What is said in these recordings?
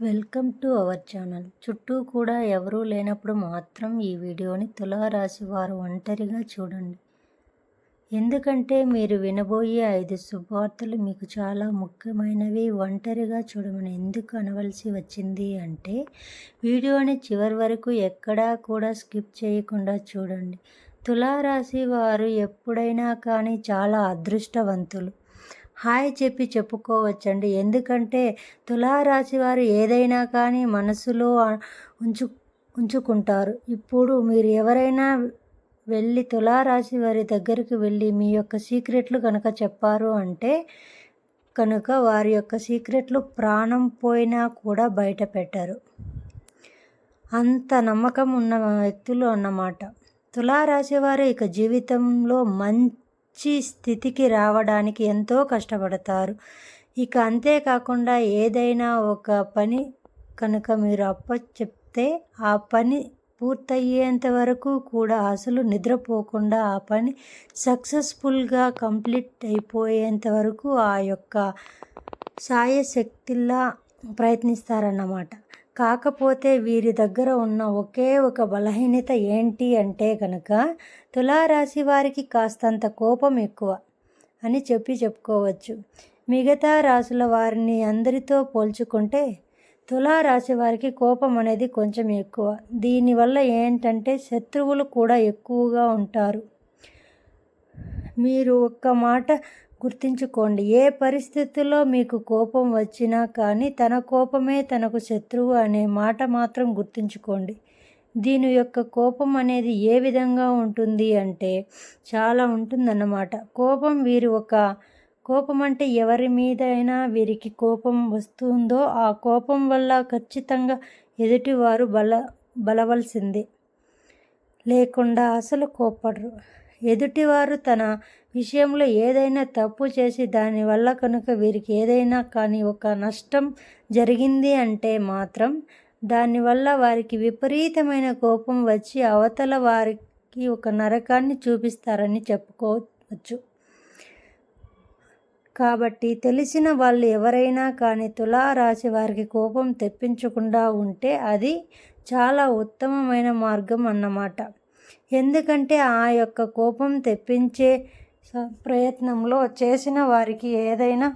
Welcome to our channel. చుట్టూ కూడా ఎవరూ లేనప్పుడు మాత్రం ఈ వీడియోని తులారాశి వారు ఒంటరిగా చూడండి. ఎందుకంటే మీరు వినబోయే ఐదు శుభవార్తలు మీకు చాలా ముఖ్యమైనవి. ఒంటరిగా చూడమని ఎందుకు అనవలసి వచ్చింది అంటే వీడియోని చివరి వరకు ఎక్కడా కూడా స్కిప్ చేయకుండా చూడండి. తులారాశి వారు ఎప్పుడైనా కానీ చాలా అదృష్టవంతులు. హాయ్ చెప్పి చెప్పుకోవచ్చండి. ఎందుకంటే తులారాశి వారు ఏదైనా కానీ మనసులో ఉంచు ఉంచుకుంటారు. ఇప్పుడు మీరు ఎవరైనా వెళ్ళి తులారాశి వారి దగ్గరికి వెళ్ళి మీ యొక్క సీక్రెట్లు కనుక చెప్పారు అంటే కనుక వారి యొక్క సీక్రెట్లు ప్రాణం పోయినా కూడా బయట పెట్టారు. అంత నమ్మకం ఉన్న వ్యక్తులు అన్నమాట. తులారాశి వారు ఇక జీవితంలో మంచి మంచి స్థితికి రావడానికి ఎంతో కష్టపడతారు. ఇక అంతేకాకుండా ఏదైనా ఒక పని కనుక మీరు అప్ప చెప్తే ఆ పని పూర్తయ్యేంత వరకు కూడా అసలు నిద్రపోకుండా ఆ పని సక్సెస్ఫుల్గా కంప్లీట్ అయిపోయేంత వరకు ఆ యొక్క సాయశక్తిలా ప్రయత్నిస్తారన్నమాట. కాకపోతే వీరి దగ్గర ఉన్న ఒకే ఒక బలహీనత ఏంటి అంటే కనుక తులారాశి వారికి కాస్తంత కోపం ఎక్కువ అని చెప్పి చెప్పుకోవచ్చు. మిగతా రాశుల వారిని అందరితో పోల్చుకుంటే తులారాశి వారికి కోపం అనేది కొంచెం ఎక్కువ. దీనివల్ల ఏంటంటే శత్రువులు కూడా ఎక్కువగా ఉంటారు. మీరు ఒక్క మాట గుర్తుంచుకోండి. ఏ పరిస్థితుల్లో మీకు కోపం వచ్చినా కానీ తన కోపమే తనకు శత్రువు అనే మాట మాత్రం గుర్తుంచుకోండి. దీని యొక్క కోపం అనేది ఏ విధంగా ఉంటుంది అంటే చాలా ఉంటుందన్నమాట. కోపం వీరు ఒక కోపం అంటే ఎవరి మీదైనా వీరికి కోపం వస్తుందో ఆ కోపం వల్ల ఖచ్చితంగా ఎదుటివారు బల బలవలసిందే. లేకుండా అసలు కోపడరు ఎదుటివారు తన విషయంలో ఏదైనా తప్పు చేసి దానివల్ల కనుక వీరికి ఏదైనా కానీ ఒక నష్టం జరిగింది అంటే మాత్రం దానివల్ల వారికి విపరీతమైన కోపం వచ్చి అవతల వారికి ఒక నరకాన్ని చూపిస్తారని చెప్పుకోవచ్చు. కాబట్టి తెలిసిన వాళ్ళు ఎవరైనా కానీ తులారాశి వారికి కోపం తెప్పించకుండా ఉంటే అది చాలా ఉత్తమమైన మార్గం అన్నమాట. ఎందుకంటే ఆ యొక్క కోపం తెప్పించే ప్రయత్నంలో చేసిన వారికి ఏదైనా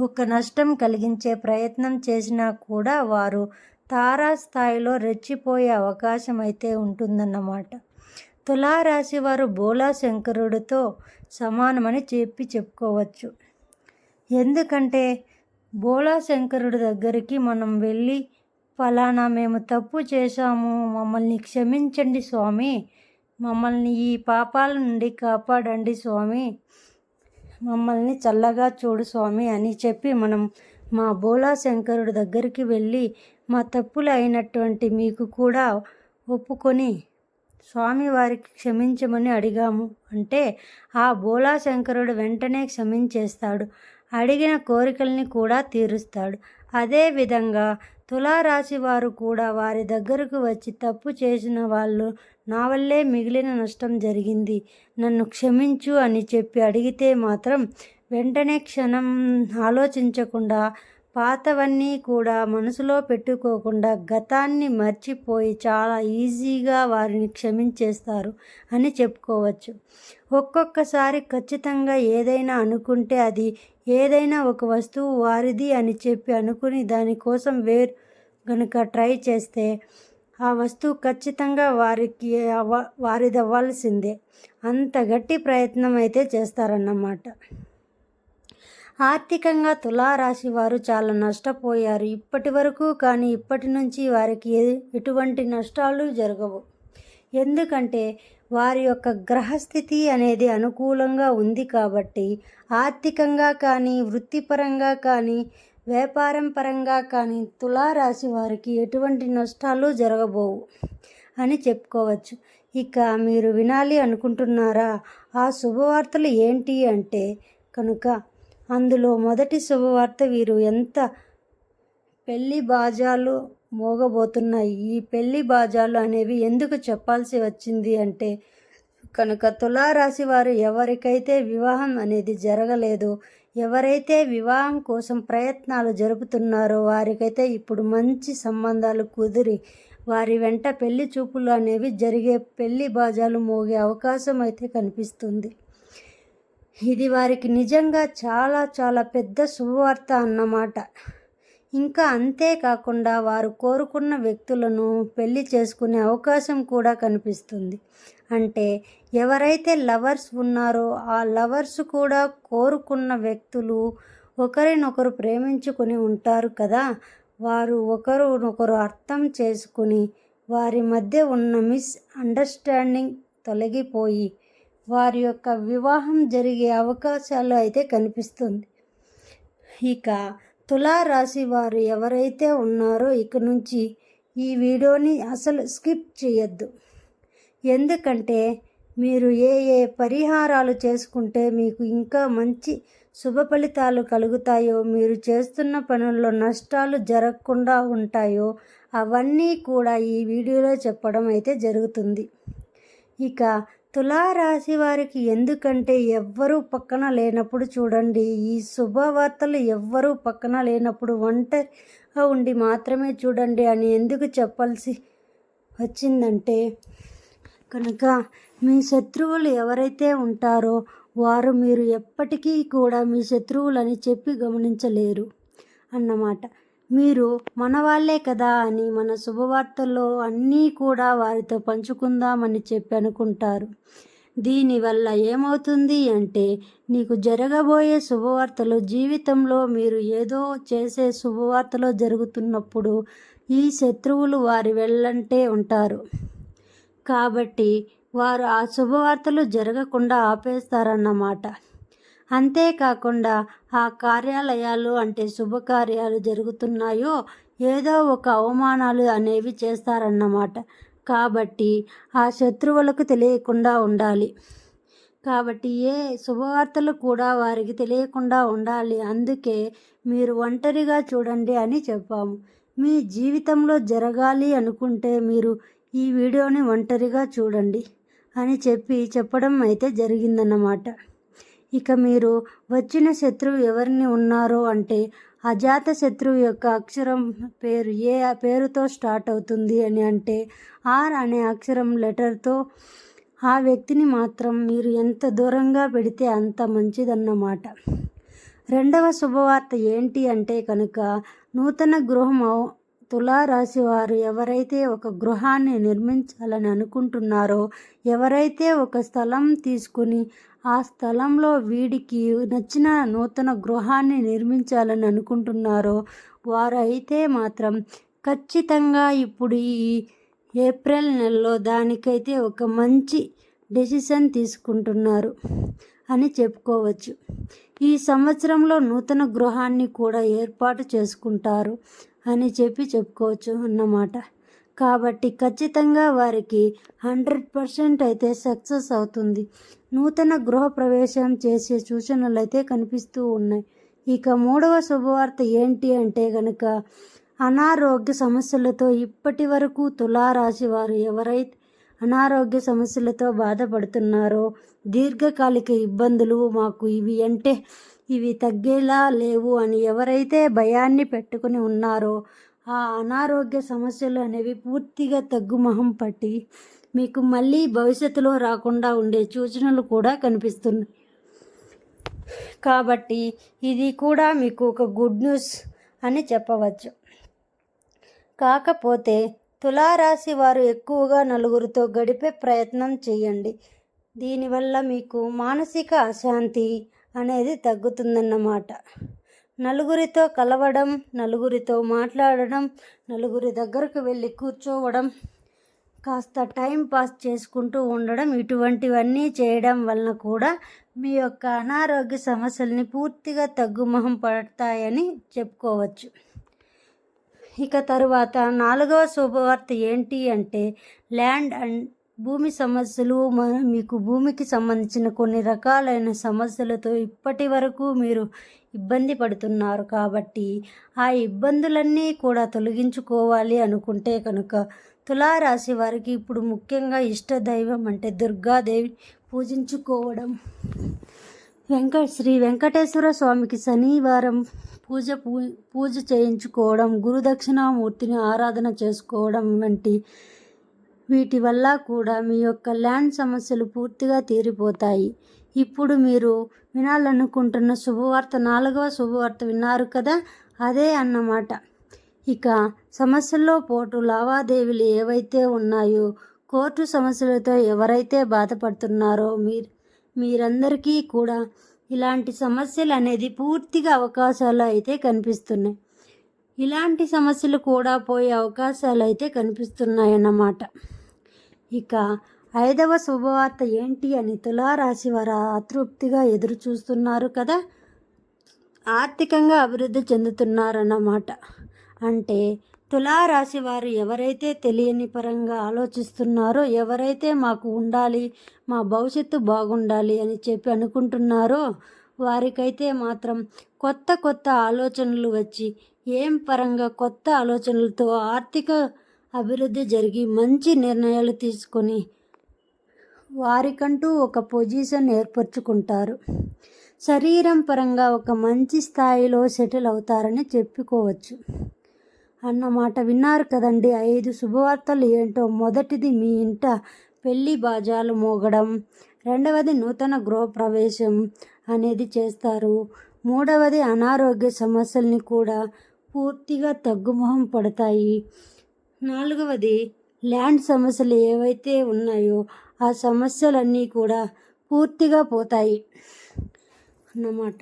ఒక నష్టం కలిగించే ప్రయత్నం చేసినా కూడా వారు తారాస్థాయిలో రెచ్చిపోయే అవకాశం అయితే ఉంటుందన్నమాట. తులారాశి వారు బోలా శంకరుడితో సమానమని చెప్పి చెప్పుకోవచ్చు. ఎందుకంటే బోలా శంకరుడి దగ్గరికి మనం వెళ్ళి ఫలానా మేము తప్పు చేశాము మమ్మల్ని క్షమించండి స్వామి మమ్మల్ని ఈ పాపాల నుండి కాపాడండి స్వామి. మమ్మల్ని చల్లగా చూడు స్వామి అని చెప్పి మనం మా బోలా శంకరుడి దగ్గరికి వెళ్ళి మా తప్పులు అయినటువంటి మీకు కూడా ఒప్పుకొని స్వామివారికి క్షమించమని అడిగాము. అంటే ఆ బోలా శంకరుడు వెంటనే క్షమించేస్తాడు. అడిగిన కోరికల్ని కూడా తీరుస్తాడు. అదేవిధంగా తులారాశి వారు కూడా వారి దగ్గరకు వచ్చి తప్పు చేసిన వాళ్ళు నా వల్లే మిగిలిన నష్టం జరిగింది. నన్ను క్షమించు అని చెప్పి అడిగితే మాత్రం వెంటనే క్షణం ఆలోచించకుండా పాతవన్నీ కూడా మనసులో పెట్టుకోకుండా గతాన్ని మర్చిపోయి చాలా ఈజీగా వారిని క్షమించేస్తారు అని చెప్పుకోవచ్చు. ఒక్కొక్కసారి ఖచ్చితంగా ఏదైనా అనుకుంటే అది ఏదైనా ఒక వస్తువు వారిది అని చెప్పి అనుకుని దానికోసం వేరు కనుక ట్రై చేస్తే ఆ వస్తువు ఖచ్చితంగా వారికి వారిదవ్వాల్సిందే. అంత గట్టి ప్రయత్నం అయితే చేస్తారన్నమాట. ఆర్థికంగా తులారాశి వారు చాలా నష్టపోయారు. ఇప్పటి వరకు కానీ ఇప్పటి నుంచి వారికి ఎటువంటి నష్టాలు జరగవు. ఎందుకంటే వారి యొక్క గ్రహస్థితి అనేది అనుకూలంగా ఉంది కాబట్టి ఆర్థికంగా కానీ వృత్తిపరంగా కానీ వ్యాపారం పరంగా కానీ తులారాశి వారికి ఎటువంటి నష్టాలు జరగబోవు అని చెప్పుకోవచ్చు. ఇక మీరు వినాలి అనుకుంటున్నారా? ఆ శుభవార్తలు ఏంటి అంటే కనుక అందులో మొదటి శుభవార్త వీరు ఎంత పెళ్ళి బాజాలు మోగబోతున్నాయి? ఈ పెళ్ళి బాజాలు అనేవి ఎందుకు చెప్పాల్సి వచ్చింది అంటే కనుక తులారాశి వారు ఎవరికైతే వివాహం అనేది జరగలేదు ఎవరైతే వివాహం కోసం ప్రయత్నాలు జరుపుతున్నారో వారికైతే ఇప్పుడు మంచి సంబంధాలు కుదిరి వారి వెంట పెళ్ళి చూపులు అనేవి జరిగే పెళ్ళి బాజాలు మోగే అవకాశం అయితే కనిపిస్తుంది. ఇది వారికి నిజంగా చాలా చాలా పెద్ద శుభవార్త అన్నమాట. ఇంకా అంతేకాకుండా వారు కోరుకున్న వ్యక్తులను పెళ్ళి చేసుకునే అవకాశం కూడా కనిపిస్తుంది. అంటే ఎవరైతే లవర్స్ ఉన్నారో ఆ లవర్స్ కూడా కోరుకున్న వ్యక్తులు ఒకరినొకరు ప్రేమించుకొని ఉంటారు కదా. వారు ఒకరినొకరు అర్థం చేసుకుని వారి మధ్య ఉన్న మిస్ అండర్స్టాండింగ్ తొలగిపోయి వారి యొక్క వివాహం జరిగే అవకాశాలు అయితే కనిపిస్తుంది. ఇక తులారాశి వారు ఎవరైతే ఉన్నారో ఇక నుంచి ఈ వీడియోని అసలు స్కిప్ చేయొద్దు. ఎందుకంటే మీరు ఏ ఏ పరిహారాలు చేసుకుంటే మీకు ఇంకా మంచి శుభ ఫలితాలు కలుగుతాయో మీరు చేస్తున్న పనుల్లో నష్టాలు జరగకుండా ఉంటాయో అవన్నీ కూడా ఈ వీడియోలో చెప్పడం అయితే జరుగుతుంది. ఇక తులారాశి వారికి ఎందుకంటే ఎవ్వరూ పక్కన లేనప్పుడు చూడండి ఈ శుభవార్తలు ఎవ్వరూ పక్కన లేనప్పుడు ఒంటరిగా ఉండి మాత్రమే చూడండి అని ఎందుకు చెప్పాల్సి వచ్చిందంటే కనుక మీ శత్రువులు ఎవరైతే ఉంటారో వారు మీరు ఎప్పటికీ కూడా మీ శత్రువులని చెప్పి గమనించలేరు అన్నమాట. మీరు మనవాళ్ళే కదా అని మన శుభవార్తల్లో అన్నీ కూడా వారితో పంచుకుందామని చెప్పి అనుకుంటారు. దీనివల్ల ఏమవుతుంది అంటే నీకు జరగబోయే శుభవార్తలు జీవితంలో మీరు ఏదో చేసే శుభవార్తలో జరుగుతున్నప్పుడు ఈ శత్రువులు వారి వెళ్ళంటే ఉంటారు. కాబట్టి వారు ఆ శుభవార్తలు జరగకుండా ఆపేస్తారన్నమాట. అంతేకాకుండా ఆ కార్యాలయాలు అంటే శుభకార్యాలు జరుగుతున్నాయో ఏదో ఒక అవమానాలు అనేవి చేస్తారన్నమాట. కాబట్టి ఆ శత్రువులకు తెలియకుండా ఉండాలి. కాబట్టి ఏ శుభవార్తలు కూడా వారికి తెలియకుండా ఉండాలి. అందుకే మీరు ఒంటరిగా చూడండి అని చెప్పాము. మీ జీవితంలో జరగాలి అనుకుంటే మీరు ఈ వీడియోని ఒంటరిగా చూడండి అని చెప్పి చెప్పడం అయితే జరిగిందన్నమాట. ఇక మీరు వచ్చిన శత్రువు ఎవరిని ఉన్నారో అంటే అజాత శత్రువు యొక్క అక్షరం పేరు ఏ పేరుతో స్టార్ట్ అవుతుంది అని అంటే ఆర్ అనే అక్షరం లెటర్తో ఆ వ్యక్తిని మాత్రం మీరు ఎంత దూరంగా పెడితే అంత మంచిదన్నమాట. రెండవ శుభవార్త ఏంటి అంటే కనుక నూతన గృహం తులారాశి వారు ఎవరైతే ఒక గృహాన్ని నిర్మించాలని అనుకుంటున్నారో ఎవరైతే ఒక స్థలం తీసుకుని ఆ స్థలంలో వీడికి నచ్చిన నూతన గృహాన్ని నిర్మించాలని అనుకుంటున్నారో వారు అయితే మాత్రం ఖచ్చితంగా ఇప్పుడు ఈ ఏప్రిల్ నెలలో దానికైతే ఒక మంచి డెసిషన్ తీసుకుంటున్నారు అని చెప్పుకోవచ్చు. ఈ సంవత్సరంలో నూతన గృహాన్ని కూడా ఏర్పాటు చేసుకుంటారు అని చెప్పి చెప్పుకోవచ్చు అన్నమాట. కాబట్టి ఖచ్చితంగా వారికి హండ్రెడ్ పర్సెంట్ అయితే సక్సెస్ అవుతుంది. నూతన గృహ ప్రవేశం చేసే సూచనలు అయితే కనిపిస్తూ ఉన్నాయి. ఇక మూడవ శుభవార్త ఏంటి అంటే కనుక అనారోగ్య సమస్యలతో ఇప్పటి వరకు తులారాశి వారు ఎవరైతే అనారోగ్య సమస్యలతో బాధపడుతున్నారో దీర్ఘకాలిక ఇబ్బందులు మాకు ఇవి అంటే ఇవి తగ్గేలా లేవు అని ఎవరైతే భయాన్ని పెట్టుకుని ఉన్నారో ఆ అనారోగ్య సమస్యలు అనేవి పూర్తిగా తగ్గుమొహం పట్టి మీకు మళ్ళీ భవిష్యత్తులో రాకుండా ఉండే సూచనలు కూడా కనిపిస్తున్నాయి. కాబట్టి ఇది కూడా మీకు ఒక గుడ్ న్యూస్ అని చెప్పవచ్చు. కాకపోతే తులారాశి వారు ఎక్కువగా నలుగురితో గడిపే ప్రయత్నం చేయండి. దీనివల్ల మీకు మానసిక అశాంతి అనేది తగ్గుతుందన్నమాట. నలుగురితో కలవడం నలుగురితో మాట్లాడడం నలుగురి దగ్గరకు వెళ్ళి కూర్చోవడం కాస్త టైం పాస్ చేసుకుంటూ ఉండడం ఇటువంటివన్నీ చేయడం వలన కూడా మీ యొక్క అనారోగ్య సమస్యల్ని పూర్తిగా తగ్గుముఖం పడతాయని చెప్పుకోవచ్చు. ఇక తరువాత నాలుగవ శుభవార్త ఏంటి అంటే ల్యాండ్ అండ్ భూమి సమస్యలు మీకు భూమికి సంబంధించిన కొన్ని రకాలైన సమస్యలతో ఇప్పటి వరకు మీరు ఇబ్బంది పడుతున్నారు కాబట్టి ఆ ఇబ్బందులన్నీ కూడా తొలగించుకోవాలి అనుకుంటే కనుక తులారాశి వారికి ఇప్పుడు ముఖ్యంగా ఇష్ట దైవం అంటే దుర్గాదేవి పూజించుకోవడం. వెంకట శ్రీ వెంకటేశ్వర స్వామికి శనివారం పూజ పూ పూజ చేయించుకోవడం గురుదక్షిణామూర్తిని ఆరాధన చేసుకోవడం వంటి వీటి వల్ల కూడా మీ యొక్క ల్యాండ్ సమస్యలు పూర్తిగా తీరిపోతాయి. ఇప్పుడు మీరు వినాలనుకుంటున్న శుభవార్త నాలుగవ శుభవార్త విన్నారు కదా? అదే అన్నమాట. ఇక సమస్యల్లో పోటు లావాదేవీలు ఏవైతే ఉన్నాయో కోర్టు సమస్యలతో ఎవరైతే బాధపడుతున్నారో మీరు మీరందరికీ కూడా ఇలాంటి సమస్యలు అనేది పూర్తిగా అవకాశాలు అయితే కనిపిస్తున్నాయి. ఇలాంటి సమస్యలు కూడా పోయే అవకాశాలు అయితే కనిపిస్తున్నాయి అన్నమాట ఇక ఐదవ శుభవార్త ఏంటి అని తులారాశి వారు అతృప్తిగా ఎదురు చూస్తున్నారు కదా? ఆర్థికంగా అభివృద్ధి చెందుతున్నారన్నమాట. అంటే తులారాశి వారు ఎవరైతే తెలియని పరంగా ఆలోచిస్తున్నారో ఎవరైతే మాకు ఉండాలి మా భవిష్యత్తు బాగుండాలి అని చెప్పి అనుకుంటున్నారో వారికైతే మాత్రం కొత్త కొత్త ఆలోచనలు వచ్చి ఏం పరంగా కొత్త ఆలోచనలతో ఆర్థిక అభివృద్ధి జరిగి మంచి నిర్ణయాలు తీసుకొని వారికంటూ ఒక పొజిషన్ ఏర్పరచుకుంటారు. శరీరం పరంగా ఒక మంచి స్థాయిలో సెటిల్ అవుతారని చెప్పుకోవచ్చు. అన్నమాట విన్నారు కదండి. ఐదు శుభవార్తలు ఏంటో? మొదటిది మీ ఇంట పెళ్ళి బాజాలు మోగడం రెండవది నూతన గృహప్రవేశం అనేది చేస్తారు. మూడవది అనారోగ్య సమస్యల్ని కూడా పూర్తిగా తగ్గుముఖం పడతాయి. నాలుగవది ల్యాండ్ సమస్యలు ఏవైతే ఉన్నాయో ఆ సమస్యలన్నీ కూడా పూర్తిగా పోతాయి అన్నమాట.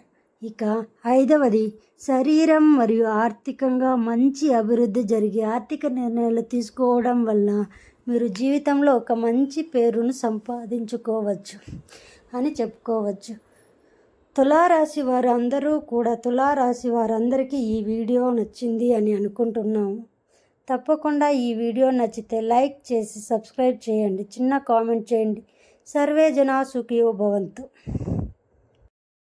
ఇక ఐదవది శరీరం మరియు ఆర్థికంగా మంచి అభివృద్ధి జరిగి ఆర్థిక నిర్ణయాలు తీసుకోవడం వల్ల మీరు జీవితంలో ఒక మంచి పేరును సంపాదించుకోవచ్చు అని చెప్పుకోవచ్చు. తులారాశి వారు అందరూ కూడా తులారాశి వారందరికీ ఈ వీడియో నచ్చింది అని అనుకుంటున్నాము. తప్పకుండా ఈ వీడియో నచ్చితే లైక్ చేసి సబ్స్క్రైబ్ చేయండి చిన్న కామెంట్ చేయండి. సర్వే జనా సుఖియో భవంతు.